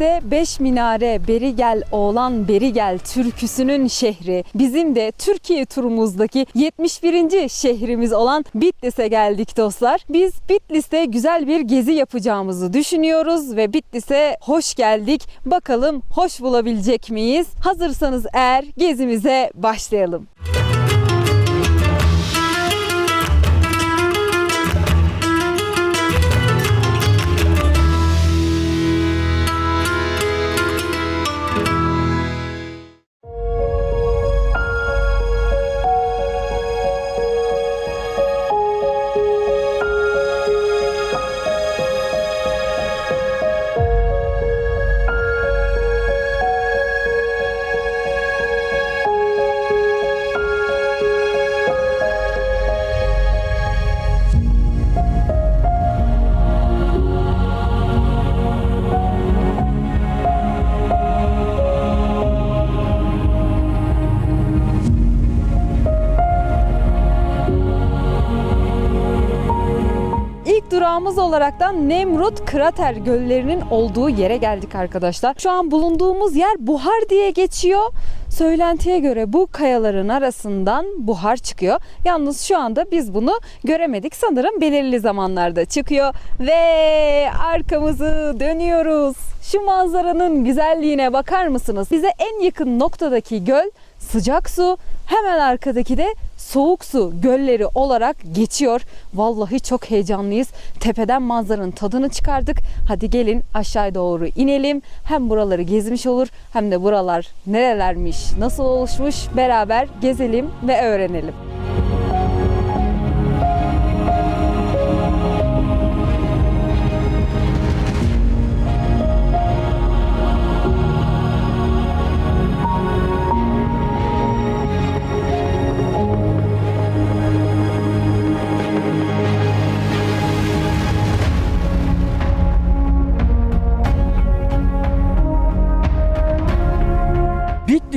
Bitlis'te beş minare beri gel oğlan beri gel türküsünün şehri. Bizim de Türkiye turumuzdaki 71. şehrimiz olan Bitlis'e geldik dostlar. Biz Bitlis'te güzel bir gezi yapacağımızı düşünüyoruz ve Bitlis'e hoş geldik. Bakalım hoş bulabilecek miyiz? Hazırsanız eğer gezimize başlayalım. İlk durağımız olaraktan Nemrut Krater göllerinin olduğu yere geldik arkadaşlar. Şu an bulunduğumuz yer buhar diye geçiyor. Söylentiye göre bu kayaların arasından buhar çıkıyor. Yalnız şu anda biz bunu göremedik. Sanırım belirli zamanlarda çıkıyor. Ve arkamızı dönüyoruz. Şu manzaranın güzelliğine bakar mısınız? Bize en yakın noktadaki göl sıcak su, hemen arkadaki de soğuk su gölleri olarak geçiyor. Vallahi çok heyecanlıyız. Tepeden manzaranın tadını çıkardık. Hadi gelin aşağı doğru inelim. Hem buraları gezmiş olur hem de buralar nerelermiş, nasıl oluşmuş beraber gezelim ve öğrenelim.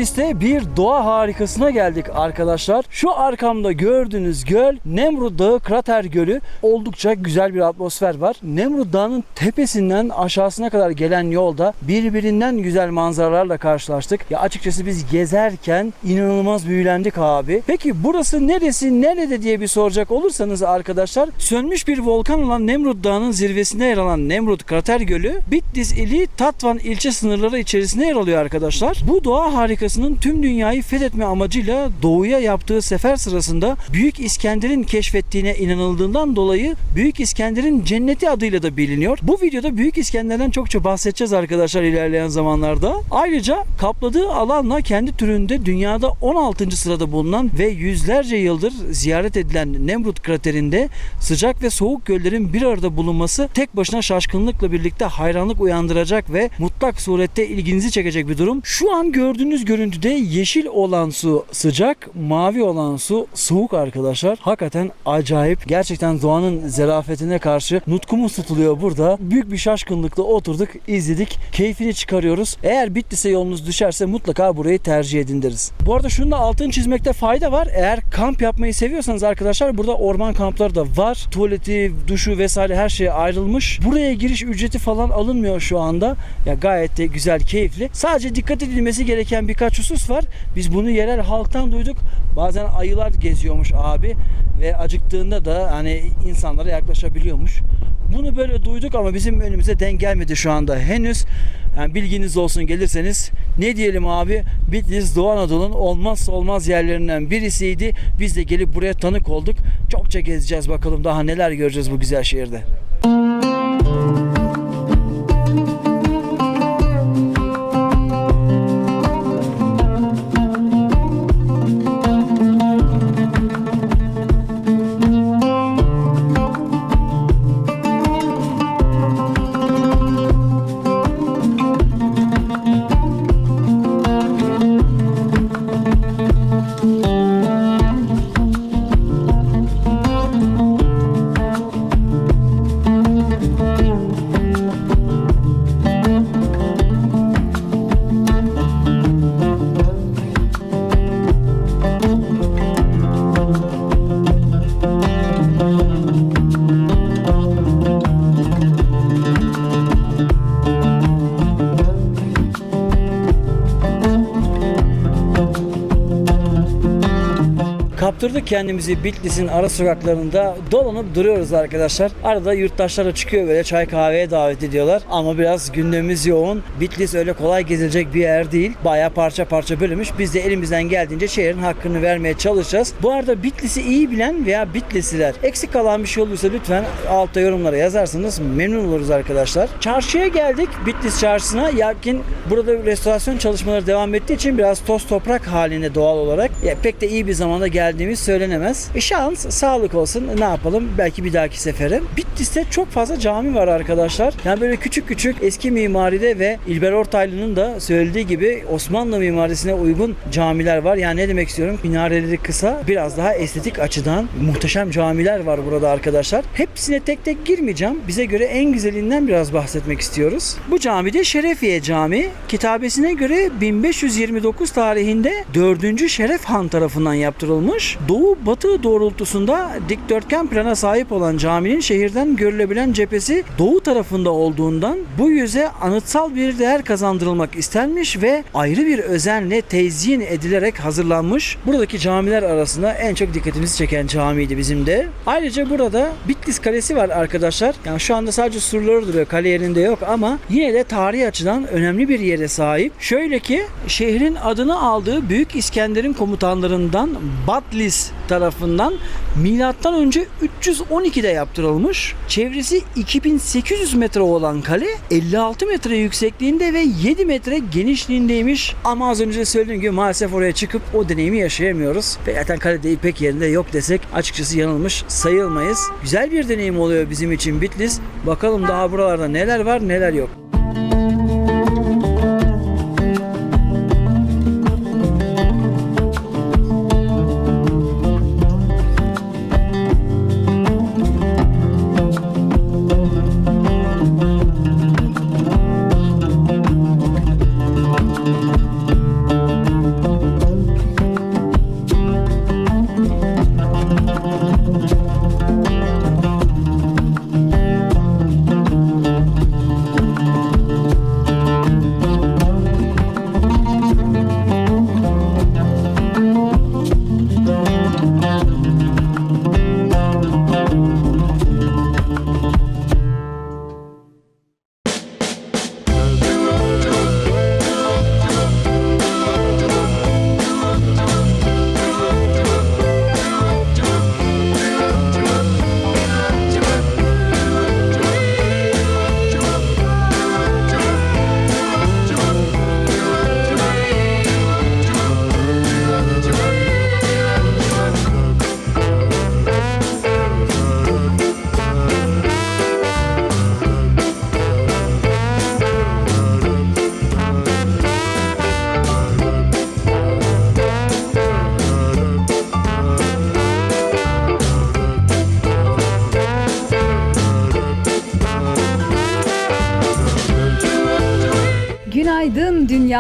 Bitlis'te bir doğa harikasına geldik arkadaşlar. Şu arkamda gördüğünüz göl Nemrut Dağı Krater Gölü. Oldukça güzel bir atmosfer var. Nemrut Dağı'nın tepesinden aşağısına kadar gelen yolda birbirinden güzel manzaralarla karşılaştık. Ya açıkçası biz gezerken inanılmaz büyülendik abi. Peki burası neresi, nerede diye bir soracak olursanız arkadaşlar sönmüş bir volkan olan Nemrut Dağı'nın zirvesinde yer alan Nemrut Krater Gölü Bitlis ili Tatvan ilçe sınırları içerisinde yer alıyor arkadaşlar. Bu doğa harikasının tüm dünyayı fethetme amacıyla doğuya yaptığı sefer sırasında Büyük İskender'in keşfettiğine inanıldığından dolayı Büyük İskender'in cenneti adıyla da biliniyor. Bu videoda Büyük İskender'den çokça bahsedeceğiz arkadaşlar ilerleyen zamanlarda. Ayrıca kapladığı alanla kendi türünde dünyada 16. sırada bulunan ve yüzlerce yıldır ziyaret edilen Nemrut kraterinde sıcak ve soğuk göllerin bir arada bulunması tek başına şaşkınlıkla birlikte hayranlık uyandıracak ve mutlak surette ilginizi çekecek bir durum. Şu an gördüğünüz görüntüde yeşil olan su sıcak, mavi olan su soğuk arkadaşlar. Hakikaten acayip. Gerçekten doğanın zerafetine karşı nutkumuz tutuluyor burada. Büyük bir şaşkınlıkla oturduk, izledik. Keyfini çıkarıyoruz. Eğer Bitlis'e yolunuz düşerse mutlaka burayı tercih edin deriz. Bu arada şunu da altını çizmekte fayda var. Eğer kamp yapmayı seviyorsanız arkadaşlar burada orman kampları da var. Tuvaleti, duşu vesaire her şey ayrılmış. Buraya giriş ücreti falan alınmıyor şu anda. Ya gayet de güzel, keyifli. Sadece dikkat edilmesi gereken birkaç husus var. Biz bunu yerel halktan duyduk. Bazen ayılar geziyormuş abi ve acıktığında da hani insanlara yaklaşabiliyormuş. Bunu böyle duyduk ama bizim önümüze denk gelmedi şu anda henüz. Yani bilginiz olsun gelirseniz ne diyelim abi Bitlis Doğu Anadolu'nun olmazsa olmaz yerlerinden birisiydi. Biz de gelip buraya tanık olduk. Çokça gezeceğiz bakalım daha neler göreceğiz bu güzel şehirde. Kaptırdık kendimizi Bitlis'in ara sokaklarında dolanıp duruyoruz arkadaşlar. Arada yurttaşlar da çıkıyor böyle çay kahveye davet ediyorlar. Ama biraz gündemimiz yoğun. Bitlis öyle kolay gezilecek bir yer değil. Baya parça parça bölünmüş. Biz de elimizden geldiğince şehrin hakkını vermeye çalışacağız. Bu arada Bitlis'i iyi bilen veya Bitlisliler eksik kalan bir şey olursa lütfen altta yorumlara yazarsanız memnun oluruz arkadaşlar. Çarşıya geldik. Bitlis çarşısına. Yakin burada restorasyon çalışmaları devam ettiği için biraz toz toprak halinde doğal olarak. Ya pek de iyi bir zamanda geldiğimiz söylenemez. E şans, sağlık olsun. Ne yapalım? Belki bir dahaki sefere. Bitlis'te çok fazla cami var arkadaşlar. Yani böyle küçük küçük eski mimaride ve İlber Ortaylı'nın da söylediği gibi Osmanlı mimarisine uygun camiler var. Yani ne demek istiyorum? Minareleri kısa, biraz daha estetik açıdan muhteşem camiler var burada arkadaşlar. Hepsine tek tek girmeyeceğim. Bize göre en güzelinden biraz bahsetmek istiyoruz. Bu cami de Şerefiye Cami. Kitabesine göre 1529 tarihinde 4. Şeref Han tarafından yaptırılmış. Doğu batı doğrultusunda dikdörtgen plana sahip olan caminin şehirden görülebilen cephesi doğu tarafında olduğundan bu yüze anıtsal bir değer kazandırılmak istenmiş ve ayrı bir özenle tezyin edilerek hazırlanmış. Buradaki camiler arasında en çok dikkatimizi çeken camiydi bizim de. Ayrıca burada Bitlis Kalesi var arkadaşlar. Yani şu anda sadece surları duruyor. Kale yerinde yok ama yine de tarihi açıdan önemli bir yere sahip. Şöyle ki şehrin adını aldığı Büyük İskender'in komutanlarından Batlis tarafından milattan önce 312'de yaptırılmış. Çevresi 2800 metre olan kale 56 metre yüksekliğinde ve 7 metre genişliğindeymiş. Ama az önce söylediğim gibi maalesef oraya çıkıp o deneyimi yaşayamıyoruz. Ve zaten kalede pek yerinde yok desek açıkçası yanılmış sayılmayız. Güzel bir deneyim oluyor bizim için Bitlis. Bakalım daha buralarda neler var neler yok.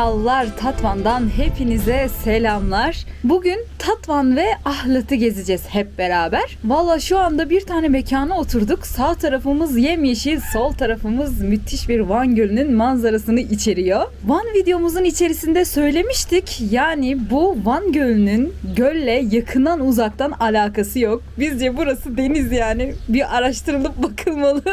Dünyalılar Tatvan'dan hepinize selamlar. Bugün Tatvan ve Ahlat'ı gezeceğiz hep beraber. Valla şu anda bir tane mekana oturduk. Sağ tarafımız yemyeşil, sol tarafımız müthiş bir Van Gölü'nün manzarasını içeriyor. Van videomuzun içerisinde söylemiştik. Yani bu Van Gölü'nün gölle yakından uzaktan alakası yok. Bizce burası deniz yani. Bir araştırılıp bakılmalı.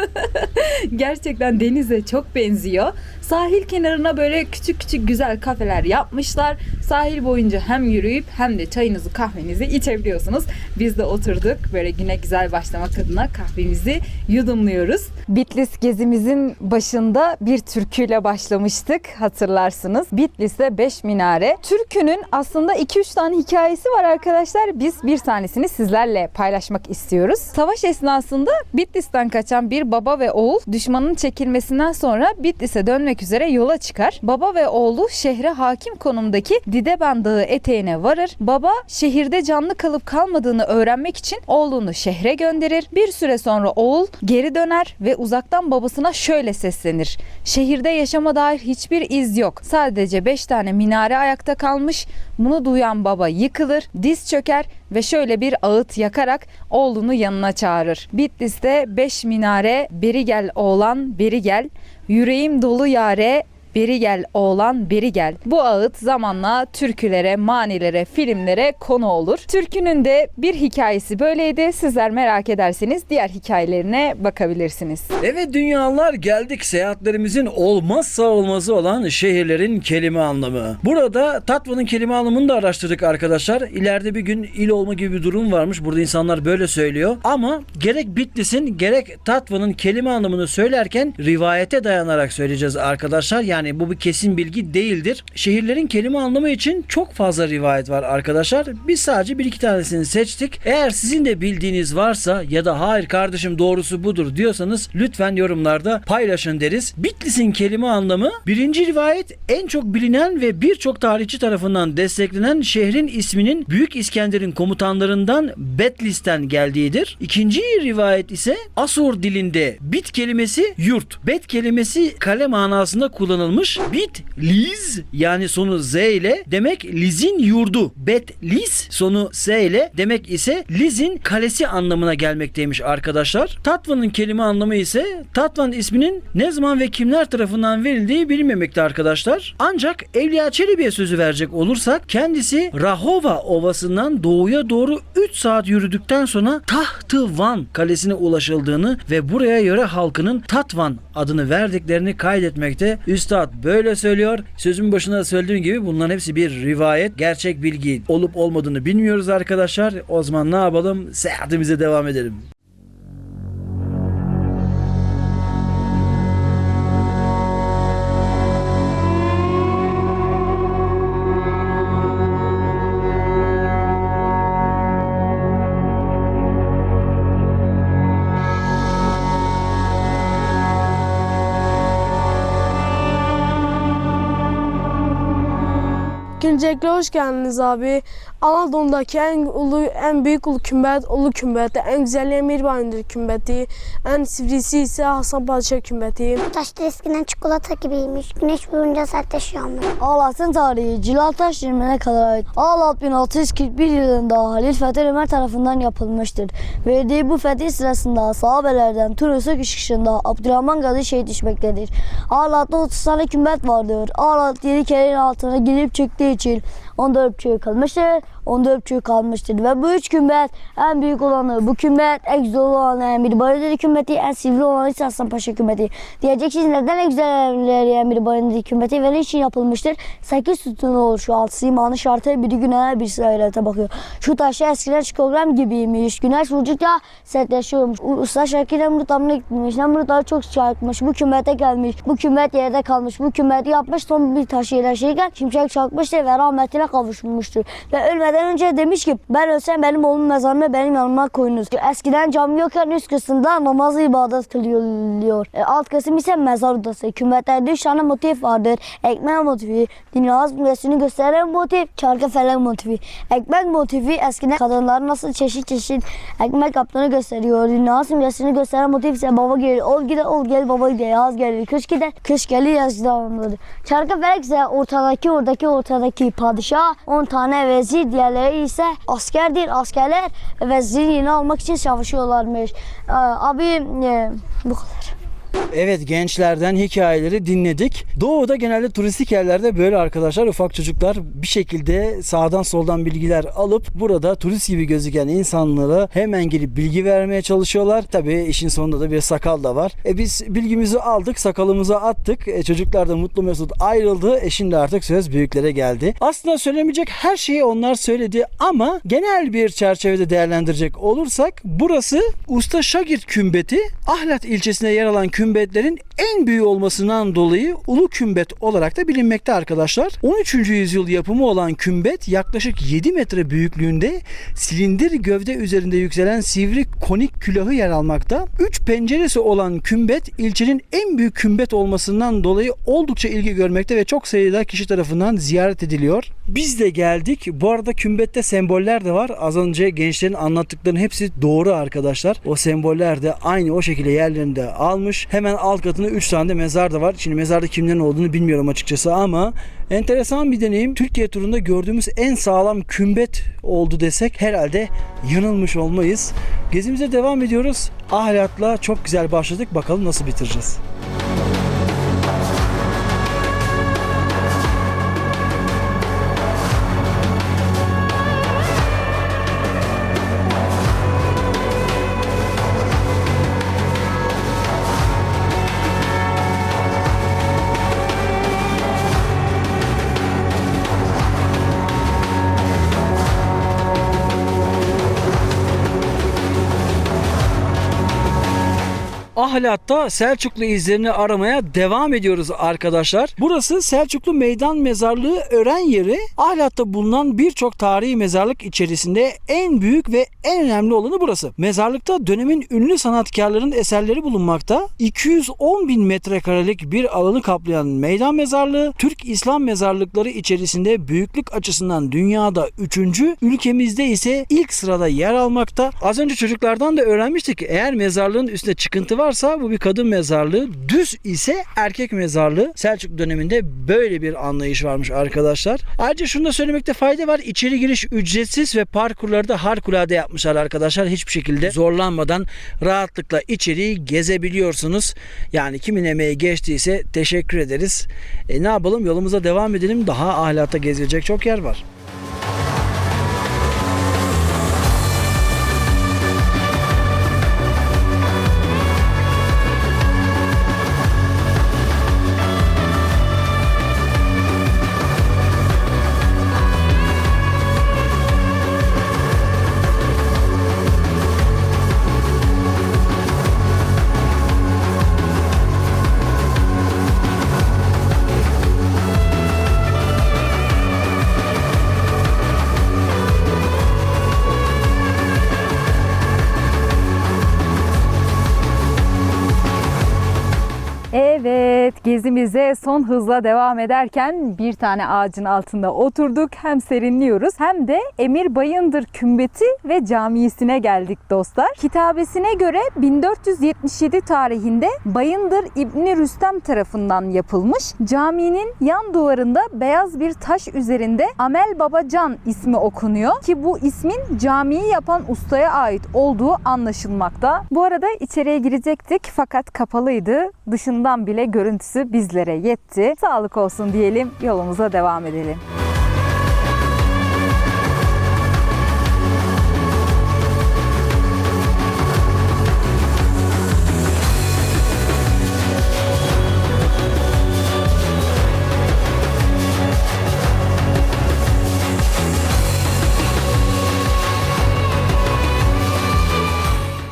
Gerçekten denize çok benziyor. Sahil kenarına böyle küçük küçük güzel kafeler yapmışlar. Sahil boyunca hem yürüyüp hem de çayınızı kahvenizi içebiliyorsunuz. Biz de oturduk böyle güne güzel başlamak adına kahvemizi yudumluyoruz. Bitlis gezimizin başında bir türküyle başlamıştık hatırlarsınız. Bitlis'te 5 minare. Türkünün aslında 2-3 tane hikayesi var arkadaşlar. Biz bir tanesini sizlerle paylaşmak istiyoruz. Savaş esnasında Bitlis'ten kaçan bir baba ve oğul düşmanın çekilmesinden sonra Bitlis'e dönmek üzere yola çıkar. Baba ve oğlu şehre hakim konumdaki Dideban Dağı eteğine varır. Baba şehirde canlı kalıp kalmadığını öğrenmek için oğlunu şehre gönderir. Bir süre sonra oğul geri döner ve uzaktan babasına şöyle seslenir. Şehirde yaşama dair hiçbir iz yok. Sadece 5 tane minare ayakta kalmış. Bunu duyan baba yıkılır, diz çöker ve şöyle bir ağıt yakarak oğlunu yanına çağırır. Bitlis'te 5 minare beri gel oğlan beri gel. Yüreğim dolu yare beri gel oğlan beri gel. Bu ağıt zamanla türkülere, manilere, filmlere konu olur. Türkünün de bir hikayesi böyleydi. Sizler merak ederseniz diğer hikayelerine bakabilirsiniz. Evet dünyalar geldik seyahatlerimizin olmazsa olmazı olan şehirlerin kelime anlamı. Burada Tatvan'ın kelime anlamını da araştırdık arkadaşlar. İleride bir gün il olma gibi bir durum varmış. Burada insanlar böyle söylüyor. Ama gerek Bitlis'in gerek Tatvan'ın kelime anlamını söylerken rivayete dayanarak söyleyeceğiz arkadaşlar. Yani bu bir kesin bilgi değildir. Şehirlerin kelime anlamı için çok fazla rivayet var arkadaşlar. Biz sadece bir iki tanesini seçtik. Eğer sizin de bildiğiniz varsa ya da hayır kardeşim doğrusu budur diyorsanız lütfen yorumlarda paylaşın deriz. Bitlis'in kelime anlamı birinci rivayet en çok bilinen ve birçok tarihçi tarafından desteklenen şehrin isminin Büyük İskender'in komutanlarından Betlis'ten geldiğidir. İkinci rivayet ise Asur dilinde bit kelimesi yurt. Bet kelimesi kale manasında kullanılmış. Bit liz yani sonu z ile demek Liz'in yurdu. Bet liz sonu s ile demek ise Liz'in kalesi anlamına gelmekteymiş arkadaşlar. Tatvan'ın kelime anlamı ise Tatvan isminin ne zaman ve kimler tarafından verildiği bilinmemekte arkadaşlar. Ancak Evliya Çelebi'ye sözü verecek olursak kendisi Rahova Ovası'ndan doğuya doğru 3 saat yürüdükten sonra Tahtı Van kalesine ulaşıldığını ve buraya yöre halkının Tatvan adını verdiklerini kaydetmekte. Üstad böyle söylüyor. Sözün başında da söylediğim gibi bunların hepsi bir rivayet. Gerçek bilgi olup olmadığını bilmiyoruz arkadaşlar. O zaman ne yapalım? Seyahatimize devam edelim. Öncelikle hoş geldiniz abi. Anadolu'daki en ulu, en büyük ulu kümbet, ulu kümbeti. En güzel emir bayındır kümbeti. En sivrisi ise Hasan Padişah kümbeti. Taşlar eskiden çikolata gibiymiş. Güneş vurunca sertleşiyormuş. Ağlat'ın tarihi Cilaltaş ilmine kadar ait. Ağlat 1641 yılında Halil Fethi Ömer tarafından yapılmıştır. Verdiği bu fetih sırasında sahabelerden Tunus'u kışkışında Abdurrahman Gazi şehit düşmektedir. Ağlat'ta 30 tane kümbet vardır. Ağlat 7 kerenin altına girip çıktığı için utile 14 çığ kalmıştır. 14 çığ kalmıştır. Ve bu üç kümbet en büyük olanı bu kümbet en güzel olanı en bir Bayındırı kümbeti en sivri olanı ise Aslan Paşa kümbeti. Diyeceksiniz neden en güzel evleri en bir Bayındırı kümbeti ve ne için yapılmıştır? 8 sütunu olur şu altı imanı şartı biri güneşe bir sırayla bakıyor. Şu taşı eskiden çikogram gibiymiş. Güneş vurdukça sertleşiyormuş. Usta Şakir Nemrut amına gitmiş. Nemrut daha çok çarpmış. Bu kümbete gelmiş. Bu kümbet yerde kalmış. Bu kümbeti yapmış. Son bir taşı yerleşirken şimşek çakmıştır ve rahmetine kavuşmuştur. Ve ölmeden önce demiş ki ben ölsem benim oğlum mezarını benim yanıma koyunuz. Eskiden cami yokken üst kısımda namazı ibadet kılıyor. E, alt kısım ise mezar odası. Kümmetlerde üç tane motif vardır. Ekmek motifi, dünya simgesini gösteren motif, çarkı felek motifi. Ekmek motifi eskiden kadınların nasıl çeşit çeşit ekmek yaptığını gösteriyor. Dünya simgesini gösteren motif ise baba gelir, ol gider, ol gel, baba gider, yaz gelir, kış gider, kış gelir, yaz devamlıdır. Çarkı felek ise ortadaki, oradaki, ortadaki padişah, 10 tane vezir, diğerleri ise askerdir. Askerler vezirin yerini almak için savaşıyorlarmış. Ee, abi e, bu kadar. Evet gençlerden hikayeleri dinledik. Doğu'da genelde turistik yerlerde böyle arkadaşlar ufak çocuklar bir şekilde sağdan soldan bilgiler alıp burada turist gibi gözüken insanlara hemen gelip bilgi vermeye çalışıyorlar. Tabii işin sonunda da bir sakal da var. E biz bilgimizi aldık, sakalımızı attık. E çocuklar da mutlu mesut ayrıldı. E şimdi artık söz büyüklere geldi. Aslında söylemeyecek her şeyi onlar söyledi ama genel bir çerçevede değerlendirecek olursak burası Usta Şagir Kümbeti Ahlat ilçesinde yer alan kümbetlerin en büyüğü olmasından dolayı ulu kümbet olarak da bilinmekte arkadaşlar. 13. yüzyıl yapımı olan kümbet yaklaşık 7 metre büyüklüğünde silindir gövde üzerinde yükselen sivri konik külahı yer almakta. 3 penceresi olan kümbet ilçenin en büyük kümbet olmasından dolayı oldukça ilgi görmekte ve çok sayıda kişi tarafından ziyaret ediliyor. Biz de geldik. Bu arada kümbette semboller de var. Az önce gençlerin anlattıklarının hepsi doğru arkadaşlar. O semboller de aynı o şekilde yerlerinde almış. Hemen alt katında 3 tane de mezar da var. Şimdi mezarda kimlerin olduğunu bilmiyorum açıkçası ama enteresan bir deneyim. Türkiye turunda gördüğümüz en sağlam kümbet oldu desek herhalde yanılmış olmayız. Gezimize devam ediyoruz. Ahlat'la çok güzel başladık. Bakalım nasıl bitireceğiz. Ahlat'ta Selçuklu izlerini aramaya devam ediyoruz arkadaşlar. Burası Selçuklu Meydan Mezarlığı öğren yeri. Ahlat'ta bulunan birçok tarihi mezarlık içerisinde en büyük ve en önemli olanı burası. Mezarlıkta dönemin ünlü sanatkarların eserleri bulunmakta. 210 bin metrekarelik bir alanı kaplayan meydan mezarlığı Türk İslam mezarlıkları içerisinde büyüklük açısından dünyada 3. ülkemizde ise ilk sırada yer almakta. Az önce çocuklardan da öğrenmiştik. Eğer mezarlığın üstünde çıkıntı varsa bu bir kadın mezarlığı. Düz ise erkek mezarlığı. Selçuk döneminde böyle bir anlayış varmış arkadaşlar. Ayrıca şunu da söylemekte fayda var. İçeri giriş ücretsiz ve parkurları da harikulade yapmışlar arkadaşlar. Hiçbir şekilde zorlanmadan rahatlıkla içeriği gezebiliyorsunuz. Yani kimin emeği geçtiyse teşekkür ederiz. E ne yapalım yolumuza devam edelim. Daha ahlata gezilecek çok yer var. Gezimize son hızla devam ederken bir tane ağacın altında oturduk. Hem serinliyoruz hem de Emir Bayındır Kümbeti ve Camisi'ne geldik dostlar. Kitabesine göre 1477 tarihinde Bayındır İbni Rüstem tarafından yapılmış. Caminin yan duvarında beyaz bir taş üzerinde Amel Baba Can ismi okunuyor ki bu ismin camiyi yapan ustaya ait olduğu anlaşılmakta. Bu arada içeriye girecektik fakat kapalıydı. Dışından bile görüntüsü bizlere yetti. Sağlık olsun diyelim, yolumuza devam edelim.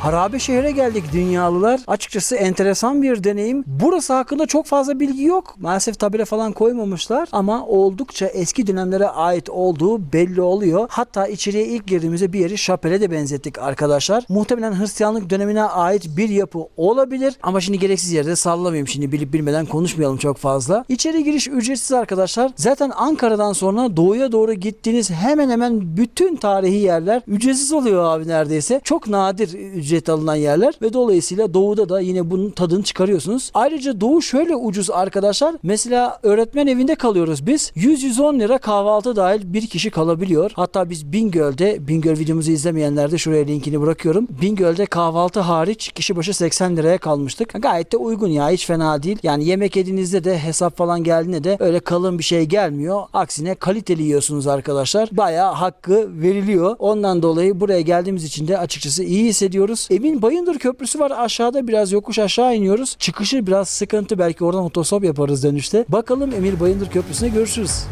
Harabe şehre geldik dünyalılar. Açıkçası enteresan bir deneyim. Burası hakkında çok fazla bilgi yok. Maalesef tabela falan koymamışlar ama oldukça eski dönemlere ait olduğu belli oluyor. Hatta içeriye ilk girdiğimizde bir yeri şapele de benzettik arkadaşlar. Muhtemelen Hristiyanlık dönemine ait bir yapı olabilir ama şimdi gereksiz yerde sallamayayım şimdi bilip bilmeden konuşmayalım çok fazla. İçeri giriş ücretsiz arkadaşlar. Zaten Ankara'dan sonra doğuya doğru gittiğiniz hemen hemen bütün tarihi yerler ücretsiz oluyor abi neredeyse. Çok nadir ücret alınan yerler ve dolayısıyla doğuda da yine bunun tadını çıkarıyorsunuz. Ayrıca doğu şöyle ucuz arkadaşlar. Mesela öğretmen evinde kalıyoruz biz. 100-110 lira kahvaltı dahil bir kişi kalabiliyor. Hatta biz Bingöl'de, Bingöl videomuzu izlemeyenler de şuraya linkini bırakıyorum. Bingöl'de kahvaltı hariç kişi başı 80 liraya kalmıştık. Gayet de uygun ya hiç fena değil. Yani yemek yediğinizde de hesap falan geldiğinde de öyle kalın bir şey gelmiyor. Aksine kaliteli yiyorsunuz arkadaşlar. Bayağı hakkı veriliyor. Ondan dolayı buraya geldiğimiz için de açıkçası iyi hissediyoruz. Emin Bayındır Köprüsü var aşağıda biraz yokuş aşağı iniyoruz. Çıkışı biraz sıkıntı belki oradan otostop yaparız dönüşte. Bakalım Emir Bayındır Köprüsü'ne görüşürüz.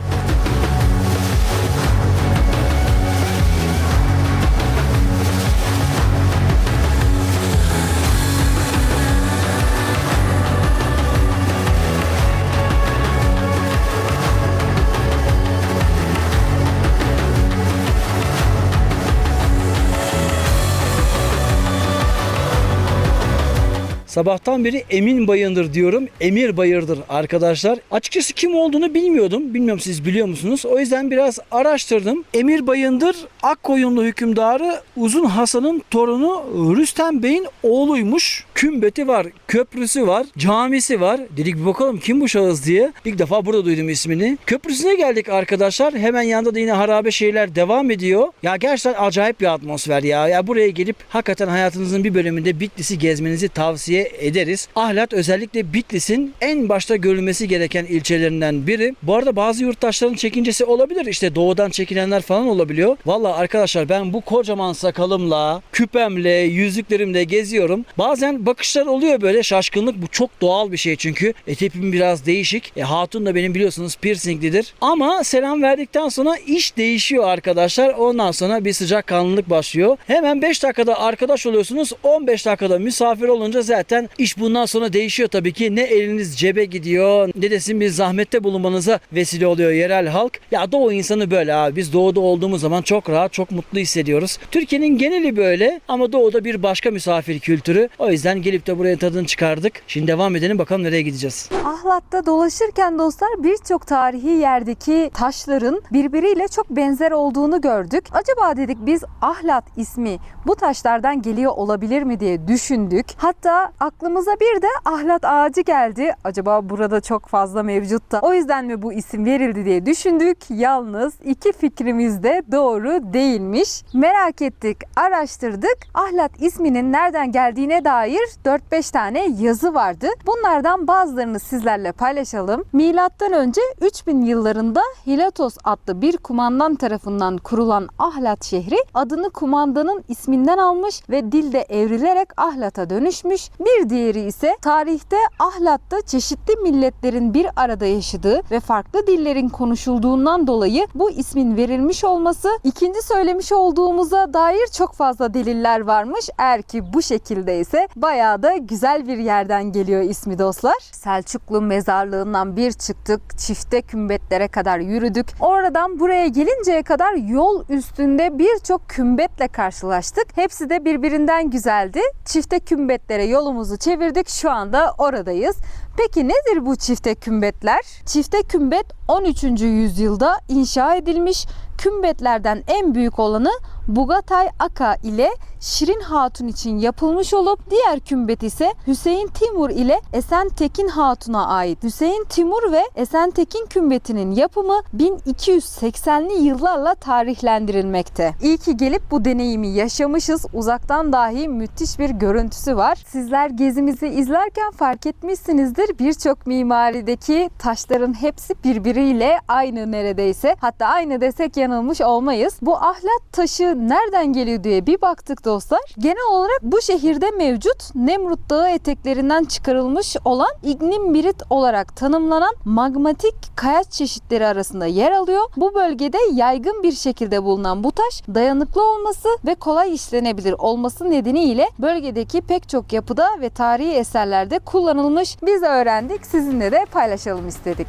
Sabahtan beri Emin Bayındır diyorum. Emir Bayırdır arkadaşlar. Açıkçası kim olduğunu bilmiyordum. Bilmiyorum siz biliyor musunuz? O yüzden biraz araştırdım. Emir Bayındır Akkoyunlu hükümdarı Uzun Hasan'ın torunu Rüstem Bey'in oğluymuş. Kümbeti var, köprüsü var, camisi var. Dedik bir bakalım kim bu şahıs diye. İlk defa burada duydum ismini. Köprüsüne geldik arkadaşlar. Hemen yanında da yine harabe şeyler devam ediyor. Ya gerçekten acayip bir atmosfer ya. Ya buraya gelip hakikaten hayatınızın bir bölümünde Bitlis'i gezmenizi tavsiye ederiz. Ahlat özellikle Bitlis'in en başta görülmesi gereken ilçelerinden biri. Bu arada bazı yurttaşların çekincesi olabilir. İşte doğudan çekilenler falan olabiliyor. Valla arkadaşlar ben bu kocaman sakalımla, küpemle, yüzüklerimle geziyorum. Bazen bakışlar oluyor böyle şaşkınlık. Bu çok doğal bir şey çünkü. E, tipim biraz değişik. E, hatun da benim biliyorsunuz piercinglidir. Ama selam verdikten sonra iş değişiyor arkadaşlar. Ondan sonra bir sıcak kanlılık başlıyor. Hemen 5 dakikada arkadaş oluyorsunuz. 15 dakikada misafir olunca zaten zaten iş bundan sonra değişiyor tabii ki. Ne eliniz cebe gidiyor ne de sizin bir zahmette bulunmanıza vesile oluyor yerel halk. Ya doğu insanı böyle abi. Biz doğuda olduğumuz zaman çok rahat, çok mutlu hissediyoruz. Türkiye'nin geneli böyle ama doğuda bir başka misafir kültürü. O yüzden gelip de buraya tadını çıkardık. Şimdi devam edelim bakalım nereye gideceğiz. Ahlat'ta dolaşırken dostlar birçok tarihi yerdeki taşların birbiriyle çok benzer olduğunu gördük. Acaba dedik biz Ahlat ismi bu taşlardan geliyor olabilir mi diye düşündük. Hatta aklımıza bir de Ahlat ağacı geldi. Acaba burada çok fazla mevcut da o yüzden mi bu isim verildi diye düşündük. Yalnız iki fikrimiz de doğru değilmiş. Merak ettik, araştırdık. Ahlat isminin nereden geldiğine dair 4-5 tane yazı vardı. Bunlardan bazılarını sizlerle paylaşalım. Milattan önce 3000 yıllarında Hilatos adlı bir kumandan tarafından kurulan Ahlat şehri adını kumandanın isminden almış ve dilde evrilerek Ahlat'a dönüşmüş. Bir diğeri ise tarihte Ahlat'ta çeşitli milletlerin bir arada yaşadığı ve farklı dillerin konuşulduğundan dolayı bu ismin verilmiş olması ikinci söylemiş olduğumuza dair çok fazla deliller varmış. Eğer ki bu şekilde ise bayağı da güzel bir yerden geliyor ismi dostlar. Selçuklu mezarlığından bir çıktık. Çifte kümbetlere kadar yürüdük. Oradan buraya gelinceye kadar yol üstünde birçok kümbetle karşılaştık. Hepsi de birbirinden güzeldi. Çifte kümbetlere yolumuzu çevirdik. Şu anda oradayız. Peki nedir bu çifte kümbetler? Çifte kümbet 13. yüzyılda inşa edilmiş. Kümbetlerden en büyük olanı Bugatay Aka ile Şirin Hatun için yapılmış olup diğer kümbet ise Hüseyin Timur ile Esen Tekin Hatun'a ait. Hüseyin Timur ve Esen Tekin kümbetinin yapımı 1280'li yıllarla tarihlendirilmekte. İyi ki gelip bu deneyimi yaşamışız. Uzaktan dahi müthiş bir görüntüsü var. Sizler gezimizi izlerken fark etmişsinizdir. Birçok mimarideki taşların hepsi birbiriyle aynı neredeyse. Hatta aynı desek yanılmış olmayız. Bu ahlat taşı nereden geliyor diye bir baktık dostlar. Genel olarak bu şehirde mevcut Nemrut Dağı eteklerinden çıkarılmış olan ignim olarak tanımlanan magmatik kayaç çeşitleri arasında yer alıyor. Bu bölgede yaygın bir şekilde bulunan bu taş dayanıklı olması ve kolay işlenebilir olması nedeniyle bölgedeki pek çok yapıda ve tarihi eserlerde kullanılmış. Biz öğrendik, sizinle de paylaşalım istedik.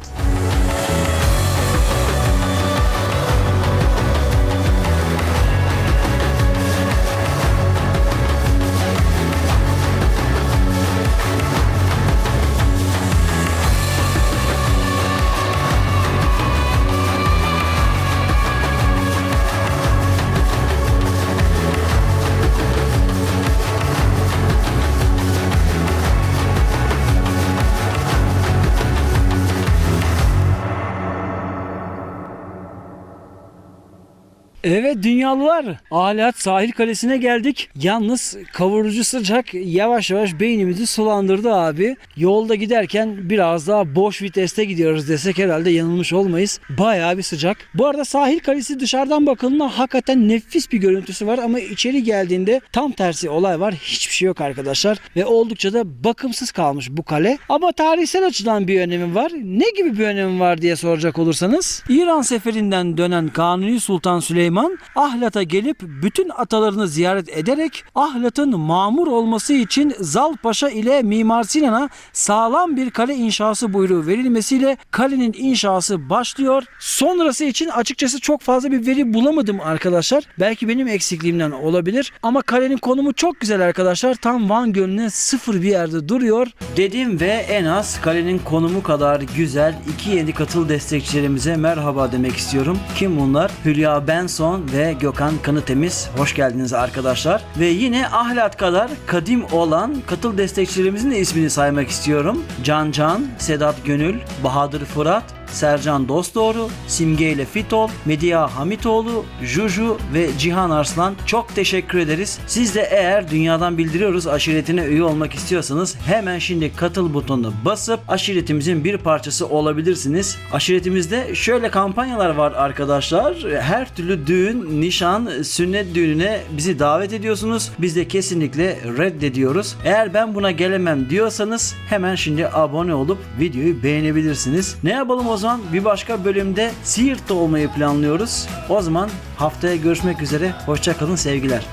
Dünyalılar. Alat sahil kalesine geldik. Yalnız kavurucu sıcak yavaş yavaş beynimizi sulandırdı abi. Yolda giderken biraz daha boş viteste gidiyoruz desek herhalde yanılmış olmayız. Bayağı bir sıcak. Bu arada sahil kalesi dışarıdan bakıldığında hakikaten nefis bir görüntüsü var ama içeri geldiğinde tam tersi olay var. Hiçbir şey yok arkadaşlar ve oldukça da bakımsız kalmış bu kale. Ama tarihsel açıdan bir önemi var. Ne gibi bir önemi var diye soracak olursanız. İran seferinden dönen Kanuni Sultan Süleyman Ahlat'a gelip bütün atalarını ziyaret ederek Ahlat'ın mamur olması için Zal Paşa ile Mimar Sinan'a sağlam bir kale inşası buyruğu verilmesiyle kalenin inşası başlıyor. Sonrası için açıkçası çok fazla bir veri bulamadım arkadaşlar. Belki benim eksikliğimden olabilir ama kalenin konumu çok güzel arkadaşlar. Tam Van Gölü'ne sıfır bir yerde duruyor. Dedim ve en az kalenin konumu kadar güzel iki yeni katıl destekçilerimize merhaba demek istiyorum. Kim bunlar? Hülya Benson ve Gökhan Kanıtemiz. Hoş geldiniz arkadaşlar. Ve yine Ahlat kadar kadim olan katıl destekçilerimizin de ismini saymak istiyorum. Can Can, Sedat Gönül, Bahadır Fırat, Sercan Dostdoğru, Simge ile Fitol, Medya Hamitoğlu, Juju ve Cihan Arslan çok teşekkür ederiz. Siz de eğer dünyadan bildiriyoruz aşiretine üye olmak istiyorsanız hemen şimdi katıl butonuna basıp aşiretimizin bir parçası olabilirsiniz. Aşiretimizde şöyle kampanyalar var arkadaşlar. Her türlü düğün, nişan, sünnet düğününe bizi davet ediyorsunuz. Biz de kesinlikle reddediyoruz. Eğer ben buna gelemem diyorsanız hemen şimdi abone olup videoyu beğenebilirsiniz. Ne yapalım o zaman? Bir başka bölümde Siirt'te olmayı planlıyoruz. O zaman haftaya görüşmek üzere. Hoşçakalın sevgiler.